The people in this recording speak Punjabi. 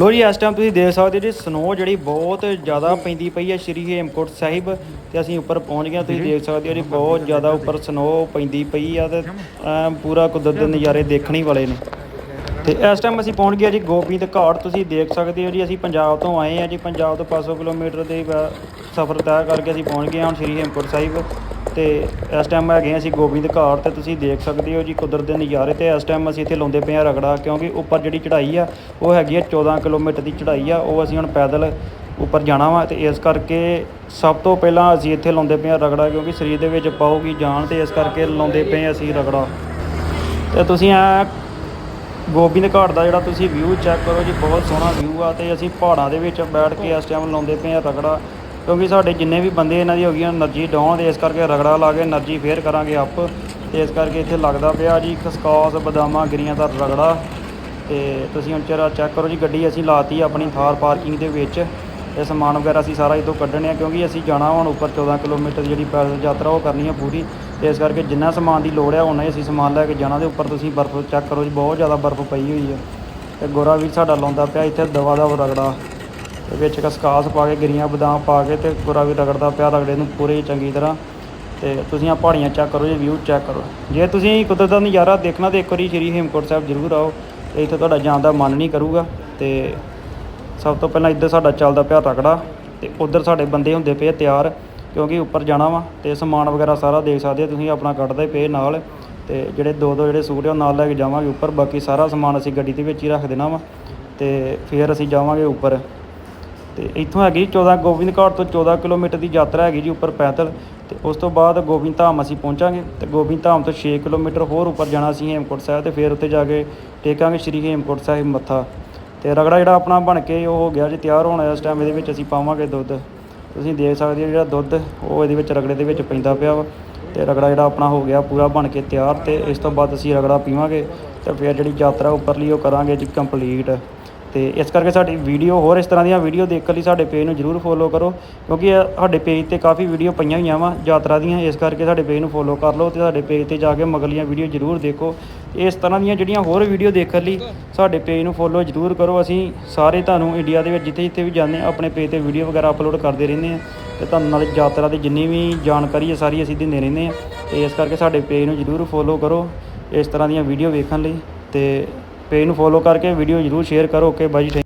ਲੋ ਜੀ ਇਸ ਟਾਈਮ ਤੁਸੀਂ ਦੇਖ ਸਕਦੇ ਜੀ ਸਨੋ ਜਿਹੜੀ ਬਹੁਤ ਜ਼ਿਆਦਾ ਪੈਂਦੀ ਪਈ ਹੈ ਸ਼੍ਰੀ ਹੇਮਕੋਟ ਸਾਹਿਬ ਤੇ ਅਸੀਂ ਉੱਪਰ ਪਹੁੰਚ ਗਏ। ਤੁਸੀਂ ਦੇਖ ਸਕਦੇ ਹੋ ਜੀ ਬਹੁਤ ਜ਼ਿਆਦਾ ਉੱਪਰ ਸਨੋ ਪੈਂਦੀ ਪਈ ਆ ਤੇ ਪੂਰਾ ਕੁਦਰਤ ਦੇ ਨਜ਼ਾਰੇ ਦੇਖਣ ਹੀ ਵਾਲੇ ਨੇ। ਤੇ ਇਸ ਟਾਈਮ ਅਸੀਂ ਪਹੁੰਚ ਗਏ ਜੀ ਗੋਬਿੰਦ ਘਾਟ। ਤੁਸੀਂ ਦੇਖ ਸਕਦੇ ਹੋ ਜੀ ਅਸੀਂ ਪੰਜਾਬ ਤੋਂ ਆਏ ਹਾਂ ਜੀ ਪੰਜਾਬ ਤੋਂ 500 ਕਿਲੋਮੀਟਰ ਦੇ ਸਫ਼ਰ ਤੈਅ ਕਰਕੇ ਅਸੀਂ ਪਹੁੰਚ ਗਏ ਹਾਂ ਹੁਣ ਸ਼੍ਰੀ ਹੇਮਕੋਟ ਸਾਹਿਬ। ਤੇ ਇਸ ਟਾਈਮ ਹੈਗੇ ਹਾਂ ਅਸੀਂ ਗੋਬਿੰਦ ਘਾਟ ਤੇ ਤੁਸੀਂ ਦੇਖ ਸਕਦੇ ਹੋ ਜੀ ਕੁਦਰਤ ਦੇ ਨਜ਼ਾਰੇ ਤੇ ਇਸ ਟਾਈਮ ਅਸੀਂ ਇੱਥੇ ਲਾਉਂਦੇ ਪਏ ਹਾਂ ਰਗੜਾ ਕਿਉਂਕਿ ਉੱਪਰ ਜਿਹੜੀ ਚੜ੍ਹਾਈ ਆ, ਉਹ ਹੈਗੀ ਆ 14 ਕਿਲੋਮੀਟਰ ਦੀ ਚੜ੍ਹਾਈ ਆ, ਉਹ ਅਸੀਂ ਹੁਣ ਪੈਦਲ ਉੱਪਰ ਜਾਣਾ ਵਾ ਤੇ ਇਸ ਕਰਕੇ ਸਭ ਤੋਂ ਪਹਿਲਾਂ ਅਸੀਂ ਇੱਥੇ ਲਾਉਂਦੇ ਪਏ ਹਾਂ ਰਗੜਾ ਕਿਉਂਕਿ ਸਰੀਰ ਦੇ ਵਿੱਚ ਪਾਉਗੀ ਜਾਨ ਤੇ ਇਸ ਕਰਕੇ ਲਾਉਂਦੇ ਪਏ ਅਸੀਂ ਰਗੜਾ। ਤੇ ਤੁਸੀਂ ਆ ਗੋਬਿੰਦ ਘਾਟ ਦਾ ਜਿਹੜਾ ਤੁਸੀਂ ਵਿਊ ਚੈੱਕ ਕਰੋ ਜੀ, ਬਹੁਤ ਸੋਹਣਾ ਵਿਊ ਆ ਤੇ ਅਸੀਂ ਪਹਾੜਾਂ ਦੇ ਵਿੱਚ ਬੈਠ ਕੇ ਇਸ ਟਾਈਮ ਲਾਉਂਦੇ ਪਏ ਆ ਰਗੜਾ। ਕਿਉਂਕਿ ਸਾਡੇ ਜਿੰਨੇ ਵੀ ਬੰਦੇ ਇਹਨਾਂ ਦੀ ਹੋ ਗਈਆਂ એનર્ਜੀ ਡਾਊਨ, ਤੇ ਇਸ ਕਰਕੇ ਰਗੜਾ ਲਾ ਕੇ એનર્ਜੀ ਫੇਰ ਕਰਾਂਗੇ ਆਪ। ਤੇ ਇਸ ਕਰਕੇ ਇੱਥੇ ਲੱਗਦਾ ਪਿਆ ਜੀ ਖਸਕਾਸ, ਬਦਾਮਾਂ, ਗਿਰੀਆਂ ਦਾ ਰਗੜਾ। ਤੇ ਤੁਸੀਂ ਹੁਣ ਚਰਾ ਚੈੱਕ ਕਰੋ ਜੀ, ਗੱਡੀ ਅਸੀਂ ਲਾਤੀ ਆਪਣੀ ਥਾਰ ਪਾਰਕਿੰਗ ਦੇ ਵਿੱਚ। ਇਹ ਸਮਾਨ ਵਗੈਰਾ ਅਸੀਂ ਸਾਰਾ ਇਦੋਂ ਕੱਢਣੇ ਆ, ਕਿਉਂਕਿ ਅਸੀਂ ਜਾਣਾ ਹੁਣ ਉੱਪਰ 14 ਕਿਲੋਮੀਟਰ ਜਿਹੜੀ ਪੈਦਲ ਯਾਤਰਾ ਉਹ ਕਰਨੀ ਆ ਪੂਰੀ। ਤੇ ਇਸ ਕਰਕੇ ਜਿੰਨਾ ਸਮਾਨ ਦੀ ਲੋੜ ਹੈ ਉਹਨਾਂ ਹੀ ਅਸੀਂ ਸਮਾਨ ਲੈ ਕੇ ਜਾਣਾ। ਤੇ ਉੱਪਰ ਤੁਸੀਂ ਬਰਫ਼ ਚੈੱਕ ਕਰੋ ਜੀ, ਬਹੁਤ ਜ਼ਿਆਦਾ ਬਰਫ਼ ਪਈ ਹੋਈ ਹੈ ਤੇ ਗੋਰਾ ਵੀ ਸਾਡਾ ਲਾਉਂਦਾ ਪਿਆ ਇੱਥੇ ਦਵਾ ਦਾ ਰਗੜਾ। ਤੇ ਵਿੱਚ ਕਸਕਾਸ ਪਾ ਕੇ, ਗਿਰੀਆਂ ਬਦਾਮ ਪਾ ਕੇ ਤੇ ਪੂਰਾ ਵੀ ਰਗੜਦਾ ਪਿਆ, ਰਗੜੇ ਨੂੰ ਪੂਰੇ ਚੰਗੀ ਤਰ੍ਹਾਂ। ਤੇ ਤੁਸੀਂ ਆ ਪਹਾੜੀਆਂ ਚੈੱਕ ਕਰੋ, ਜੀ ਵਿਊ ਚੈੱਕ ਕਰੋ। ਜੇ ਤੁਸੀਂ ਕੁਦਰਤ ਦਾ ਨਜ਼ਾਰਾ ਦੇਖਣਾ ਤੇ ਇੱਕ ਵਾਰੀ ਸ਼੍ਰੀ ਹੇਮਕੋਟ ਸਾਹਿਬ ਜ਼ਰੂਰ ਆਓ। ਤੇ ਇੱਥੇ ਤੁਹਾਡਾ ਜਾਣ ਦਾ ਮਨ ਨਹੀਂ ਕਰੂਗਾ। ਤੇ ਸਭ ਤੋਂ ਪਹਿਲਾਂ ਇੱਧਰ ਸਾਡਾ ਚੱਲਦਾ ਪਿਆ ਰਗੜਾ ਤੇ ਉਧਰ ਸਾਡੇ ਬੰਦੇ ਹੁੰਦੇ ਪਏ ਤਿਆਰ, ਕਿਉਂਕਿ ਉੱਪਰ ਜਾਣਾ ਵਾ ਤੇ ਸਮਾਨ ਵਗੈਰਾ ਸਾਰਾ ਦੇਖ ਸਕਦੇ ਤੁਸੀਂ ਆਪਣਾ ਕੱਢਦੇ ਪਏ ਨਾਲ। ਤੇ ਜਿਹੜੇ ਦੋ ਦੋ ਜਿਹੜੇ ਸੂਟ ਆ, ਉਹ ਨਾਲ ਲੈ ਕੇ ਜਾਵਾਂਗੇ ਉੱਪਰ। ਬਾਕੀ ਸਾਰਾ ਸਮਾਨ ਅਸੀਂ ਗੱਡੀ ਦੇ ਵਿੱਚ ਹੀ ਰੱਖ ਦੇਣਾ ਵਾ ਤੇ ਫਿਰ ਅਸੀਂ ਜਾਵਾਂਗੇ ਉੱਪਰ। ਤੇ ਇੱਥੋਂ ਹੈਗੀ 14 ਗੋਬਿੰਦ ਘਾਟ ਤੋਂ 14 ਕਿਲੋਮੀਟਰ ਦੀ ਯਾਤਰਾ ਹੈਗੀ ਜੀ ਉੱਪਰ ਪੈਦਲ ਤੇ ਉਸ ਤੋਂ ਬਾਅਦ ਗੋਬਿੰਦ ਧਾਮ ਅਸੀਂ ਪਹੁੰਚਾਂਗੇ ਤੇ ਗੋਬਿੰਦ ਧਾਮ ਤੋਂ 6 ਕਿਲੋਮੀਟਰ ਹੋਰ ਉੱਪਰ ਜਾਣਾ ਅਸੀਂ ਹੇਮਕੁੰਟ ਸਾਹਿਬ ਤੇ ਫਿਰ ਉੱਥੇ ਜਾ ਕੇ ਟੇਕਾਂਗੇ ਸ਼੍ਰੀ ਹੇਮਕੁੰਟ ਸਾਹਿਬ ਮੱਥਾ ਤੇ ਰਗੜਾ ਜਿਹੜਾ ਆਪਣਾ ਬਣ ਕੇ ਉਹ ਹੋ ਗਿਆ ਜੀ, ਤਿਆਰ ਹੋਣਾ ਇਸ ਟਾਈਮ ਇਹਦੇ ਵਿੱਚ ਅਸੀਂ ਪਾਵਾਂਗੇ ਦੁੱਧ। ਤੁਸੀਂ ਦੇਖ ਸਕਦੇ ਹੋ ਜਿਹੜਾ ਦੁੱਧ ਉਹ ਇਹਦੇ ਵਿੱਚ ਰਗੜੇ ਦੇ ਵਿੱਚ ਪੈਂਦਾ ਪਿਆ ਵਾ ਤੇ ਰਗੜਾ ਜਿਹੜਾ ਆਪਣਾ ਹੋ ਗਿਆ ਪੂਰਾ ਬਣ ਕੇ ਤਿਆਰ ਤੇ ਇਸ ਤੋਂ ਬਾਅਦ ਅਸੀਂ ਰਗੜਾ ਪੀਵਾਂਗੇ ਤੇ ਫਿਰ ਜਿਹੜੀ ਯਾਤਰਾ ਉੱਪਰਲੀ ਉਹ ਕਰਾਂਗੇ ਜੀ ਕੰਪਲੀਟ ਤੇ ਇਸ ਕਰਕੇ ਸਾਡੀ ਵੀਡੀਓ ਹੋਰ ਇਸ ਤਰ੍ਹਾਂ ਦੀਆਂ ਵੀਡੀਓ ਦੇਖਣ ਲਈ ਸਾਡੇ ਪੇਜ ਨੂੰ ਜਰੂਰ ਫੋਲੋ ਕਰੋ, ਕਿਉਂਕਿ ਸਾਡੇ ਪੇਜ ਤੇ ਕਾਫੀ ਵੀਡੀਓ ਪਈਆਂ ਹੋਈਆਂ ਵਾ, ਯਾਤਰਾ ਦੀਆਂ, ਇਸ ਕਰਕੇ ਸਾਡੇ ਪੇਜ ਨੂੰ ਫੋਲੋ ਕਰ ਲਓ ਤੇ ਸਾਡੇ ਪੇਜ ਤੇ ਜਾ ਕੇ ਮਗਲੀਆਂ ਵੀਡੀਓ ਜਰੂਰ ਦੇਖੋ। ਇਸ ਤਰ੍ਹਾਂ ਦੀਆਂ ਜਿਹੜੀਆਂ ਹੋਰ ਵੀਡੀਓ ਦੇਖਣ ਲਈ ਸਾਡੇ ਪੇਜ ਨੂੰ ਫੋਲੋ ਜਰੂਰ ਕਰੋ। ਅਸੀਂ ਸਾਰੇ ਤੁਹਾਨੂੰ ਇੰਡੀਆ ਦੇ ਵਿੱਚ ਜਿੱਥੇ ਜਿੱਥੇ ਵੀ ਜਾਂਦੇ ਹਾਂ, ਆਪਣੇ ਪੇਜ ਤੇ ਵੀਡੀਓ ਵਗੈਰਾ ਅਪਲੋਡ ਕਰਦੇ ਰਹਿੰਦੇ ਹਾਂ ਤੇ ਤੁਹਾਨੂੰ ਨਾਲ ਯਾਤਰਾ ਦੀ ਜਿੰਨੀ ਵੀ ਜਾਣਕਾਰੀ ਹੈ, ਸਾਰੀ ਅਸੀਂ ਦਿੰਦੇ ਰਹਿੰਦੇ ਹਾਂ ਤੇ ਇਸ ਕਰਕੇ ਸਾਡੇ ਪੇਜ ਨੂੰ ਜਰੂਰ ਫੋਲੋ ਕਰੋ ਇਸ ਤਰ੍ਹਾਂ ਦੀਆਂ ਵੀਡੀਓ ਵੇਖਣ ਲਈ ਤੇ ਪੇਜ ਨੂੰ ਫੋਲੋ ਕਰਕੇ ਵੀਡੀਓ ਜਰੂਰ ਸ਼ੇਅਰ ਕਰੋ ਓਕੇ ਬਾਈ ਜੀ